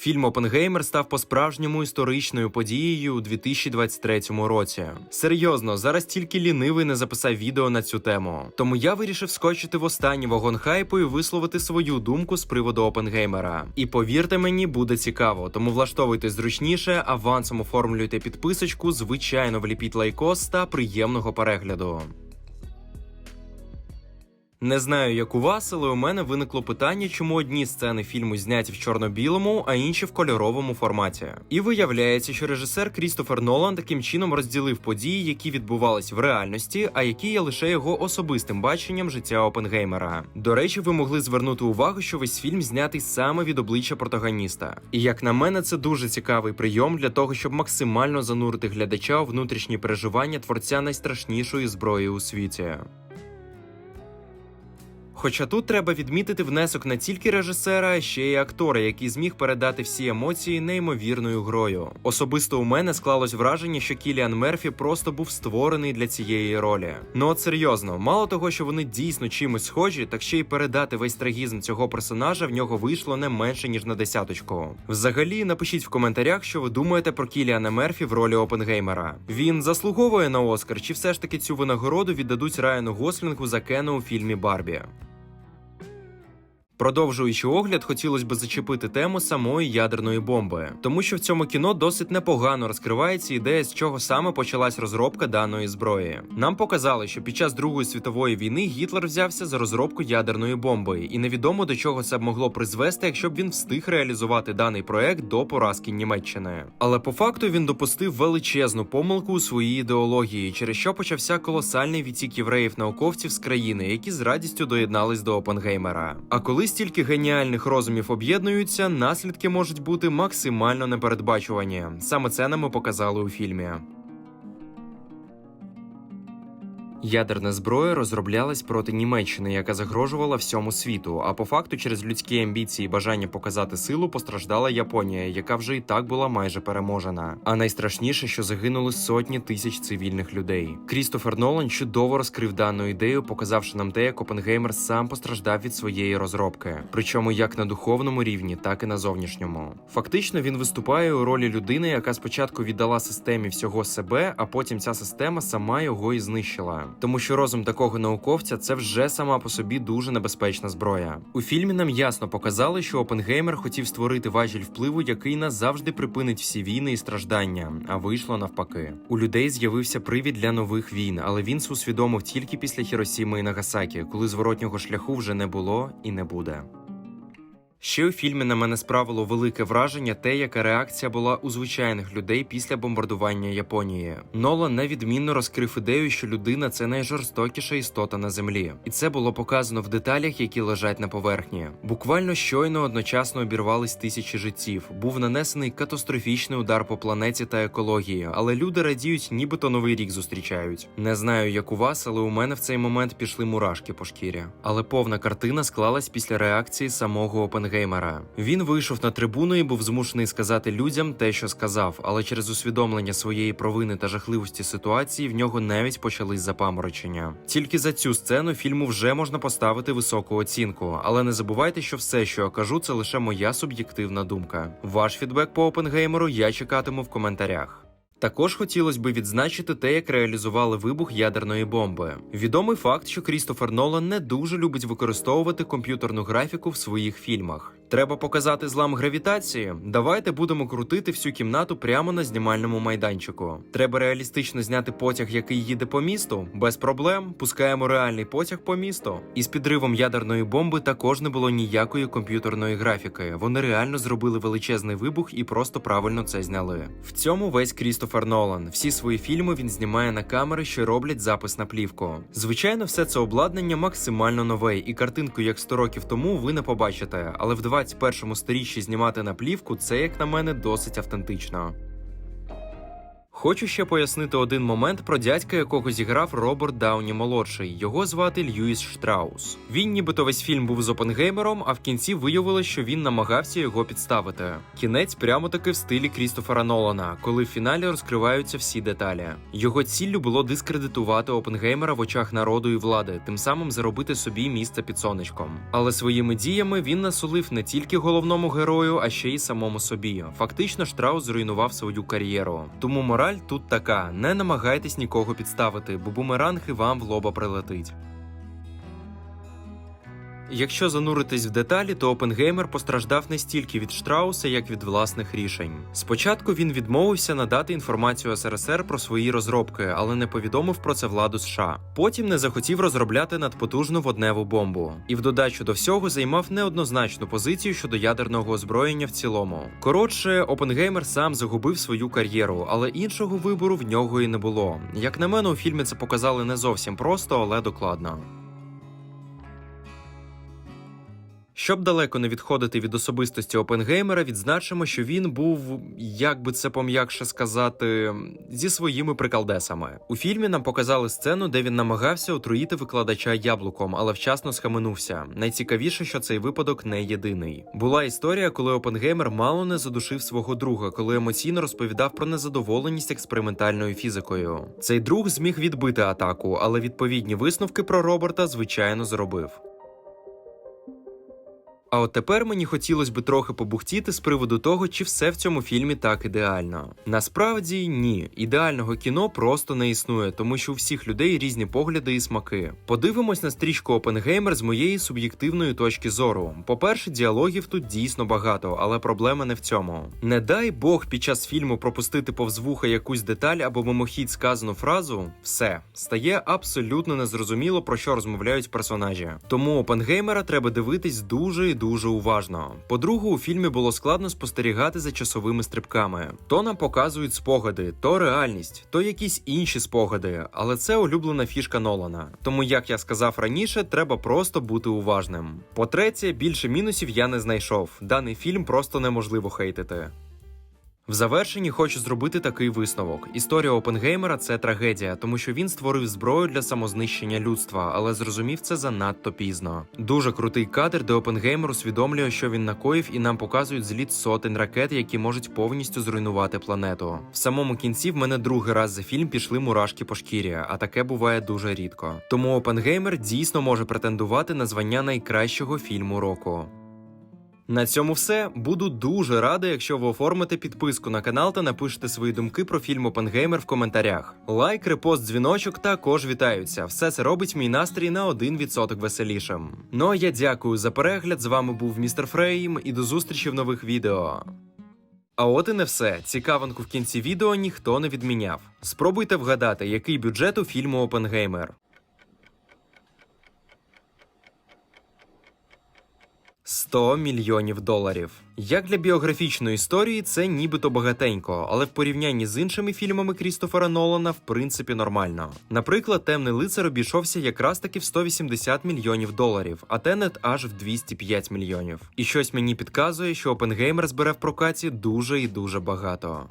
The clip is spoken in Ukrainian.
Фільм Опенгеймер став по-справжньому історичною подією у 2023 році. Серйозно, зараз тільки лінивий не записав відео на цю тему. Тому я вирішив скочити в останній вагон хайпу і висловити свою думку з приводу Опенгеймера. І повірте мені, буде цікаво, тому влаштовуйте зручніше, авансом оформлюйте підписочку, звичайно, вліпіть лайкос та приємного перегляду. Не знаю, як у вас, але у мене виникло питання, чому одні сцени фільму зняті в чорно-білому, а інші в кольоровому форматі. І виявляється, що режисер Крістофер Нолан таким чином розділив події, які відбувались в реальності, а які є лише його особистим баченням життя Опенгеймера. До речі, ви могли звернути увагу, що весь фільм знятий саме від обличчя протагоніста. І як на мене, це дуже цікавий прийом для того, щоб максимально занурити глядача у внутрішні переживання творця найстрашнішої зброї у світі. Хоча тут треба відмітити внесок не тільки режисера, а ще й актора, який зміг передати всі емоції неймовірною грою. Особисто у мене склалось враження, що Кіліан Мерфі просто був створений для цієї ролі. Ну от серйозно, мало того, що вони дійсно чимось схожі, так ще й передати весь трагізм цього персонажа в нього вийшло не менше ніж на десяточку. Взагалі, напишіть в коментарях, що ви думаєте про Кіліана Мерфі в ролі Опенгеймера. Він заслуговує на Оскар, чи все ж таки цю винагороду віддадуть Райану Гослінгу за Кена у фільмі Барбі. Продовжуючи огляд, хотілося б зачепити тему самої ядерної бомби, тому що в цьому кіно досить непогано розкривається ідея, з чого саме почалась розробка даної зброї. Нам показали, що під час Другої світової війни Гітлер взявся за розробку ядерної бомби, і невідомо до чого це б могло призвести, якщо б він встиг реалізувати даний проект до поразки Німеччини. Але по факту він допустив величезну помилку у своїй ідеології, через що почався колосальний відтік євреїв-науковців з країни, які з радістю доєднались до Опенгеймера. А коли стільки геніальних розумів об'єднуються, наслідки можуть бути максимально непередбачувані. Саме це нам і показали у фільмі. Ядерна зброя розроблялась проти Німеччини, яка загрожувала всьому світу. А по факту, через людські амбіції і бажання показати силу постраждала Японія, яка вже і так була майже переможена. А найстрашніше, що загинули сотні тисяч цивільних людей. Крістофер Нолан чудово розкрив дану ідею, показавши нам те, як Опенгеймер сам постраждав від своєї розробки, причому як на духовному рівні, так і на зовнішньому. Фактично, він виступає у ролі людини, яка спочатку віддала системі всього себе, а потім ця система сама його і знищила. Тому що розум такого науковця це вже сама по собі дуже небезпечна зброя. У фільмі нам ясно показали, що Опенгеймер хотів створити важіль впливу, який назавжди припинить всі війни і страждання, а вийшло навпаки. У людей з'явився привід для нових війн, але він усвідомив тільки після Хіросіми і Нагасакі, коли зворотнього шляху вже не було і не буде. Ще у фільмі на мене справило велике враження те, яка реакція була у звичайних людей після бомбардування Японії. Нолан невідмінно розкрив ідею, що людина це найжорстокіша істота на землі, і це було показано в деталях, які лежать на поверхні. Буквально щойно одночасно обірвались тисячі життів. Був нанесений катастрофічний удар по планеті та екології, але люди радіють, нібито новий рік зустрічають. Не знаю, як у вас, але у мене в цей момент пішли мурашки по шкірі. Але повна картина склалась після реакції самого Опенгеймера. Він вийшов на трибуну і був змушений сказати людям те, що сказав, але через усвідомлення своєї провини та жахливості ситуації в нього навіть почались запаморочення. Тільки за цю сцену фільму вже можна поставити високу оцінку, але не забувайте, що все, що я кажу, це лише моя суб'єктивна думка. Ваш фідбек по Опенгеймеру я чекатиму в коментарях. Також хотілося б відзначити те, як реалізували вибух ядерної бомби. Відомий факт, що Крістофер Нолан не дуже любить використовувати комп'ютерну графіку в своїх фільмах. Треба показати злам гравітації. Давайте будемо крутити всю кімнату прямо на знімальному майданчику. Треба реалістично зняти потяг, який їде по місту. Без проблем пускаємо реальний потяг по місту. Із підривом ядерної бомби також не було ніякої комп'ютерної графіки. Вони реально зробили величезний вибух і просто правильно це зняли. В цьому весь Крістофер Нолан. Всі свої фільми він знімає на камери, що роблять запис на плівку. Звичайно, все це обладнання максимально нове, і картинку, як 100 років тому, ви не побачите. Але в 21 сторіччі знімати на плівку це, як на мене, досить автентично. Хочу ще пояснити один момент про дядька, якого зіграв Роберт Дауні молодший. Його звати Льюіс Штраус. Він нібито весь фільм був з Опенгеймером, а в кінці виявилось, що він намагався його підставити. Кінець прямо таки в стилі Крістофера Нолана, коли в фіналі розкриваються всі деталі. Його ціллю було дискредитувати Опенгеймера в очах народу і влади, тим самим заробити собі місце під сонечком. Але своїми діями він насолив не тільки головному герою, а ще й самому собі. Фактично, Штраус зруйнував свою кар'єру. Тому мораль тут така: не намагайтесь нікого підставити, бо бумеранг і вам в лоба прилетить. Якщо зануритись в деталі, то Опенгеймер постраждав не стільки від Штрауса, як від власних рішень. Спочатку він відмовився надати інформацію СРСР про свої розробки, але не повідомив про це владу США. Потім не захотів розробляти надпотужну водневу бомбу. І в додачу до всього займав неоднозначну позицію щодо ядерного озброєння в цілому. Коротше, Опенгеймер сам загубив свою кар'єру, але іншого вибору в нього і не було. Як на мене, у фільмі це показали не зовсім просто, але докладно. Щоб далеко не відходити від особистості Опенгеймера, відзначимо, що він був, як би це пом'якше сказати, зі своїми прикалдесами. У фільмі нам показали сцену, де він намагався отруїти викладача яблуком, але вчасно схаменувся. Найцікавіше, що цей випадок не єдиний. Була історія, коли Опенгеймер мало не задушив свого друга, коли емоційно розповідав про незадоволеність експериментальною фізикою. Цей друг зміг відбити атаку, але відповідні висновки про Роберта звичайно зробив. А от тепер мені хотілося би трохи побухтіти з приводу того, чи все в цьому фільмі так ідеально. Насправді ні, ідеального кіно просто не існує, тому що у всіх людей різні погляди і смаки. Подивимось на стрічку Опенгеймер з моєї суб'єктивної точки зору. По-перше, діалогів тут дійсно багато, але проблема не в цьому. Не дай Бог під час фільму пропустити повз вуха якусь деталь або мимохідь сказану фразу, все стає абсолютно незрозуміло про що розмовляють персонажі. Тому Опенгеймера треба дивитись дуже і дуже уважно. По-друге, у фільмі було складно спостерігати за часовими стрибками. То нам показують спогади, то реальність, то якісь інші спогади, але це улюблена фішка Нолана. Тому, як я сказав раніше, треба просто бути уважним. По-третє, більше мінусів я не знайшов. Даний фільм просто неможливо хейтити. В завершенні хочу зробити такий висновок: історія Опенгеймера це трагедія, тому що він створив зброю для самознищення людства, але зрозумів це занадто пізно. Дуже крутий кадр, де Опенгеймер усвідомлює, що він накоїв, і нам показують зліт сотень ракет, які можуть повністю зруйнувати планету. В самому кінці в мене другий раз за фільм пішли мурашки по шкірі, а таке буває дуже рідко. Тому Опенгеймер дійсно може претендувати на звання найкращого фільму року. На цьому все. Буду дуже радий, якщо ви оформите підписку на канал та напишете свої думки про фільм Опенгеймер в коментарях. Лайк, репост, дзвіночок також вітаються. Все це робить мій настрій на 1% веселішим. Ну а я дякую за перегляд. З вами був містер Фрейм і до зустрічі в нових відео. А от і не все. Цікавинку в кінці відео ніхто не відміняв. Спробуйте вгадати, який бюджет у фільму Опенгеймер. 100 мільйонів доларів. Як для біографічної історії, це нібито багатенько, але в порівнянні з іншими фільмами Крістофера Нолана, в принципі, нормально. Наприклад, темний лицар обійшовся якраз таки в 180 мільйонів доларів, а Тенет аж в 205 мільйонів. І щось мені підказує, що Опенгеймер збере в прокаті дуже і дуже багато.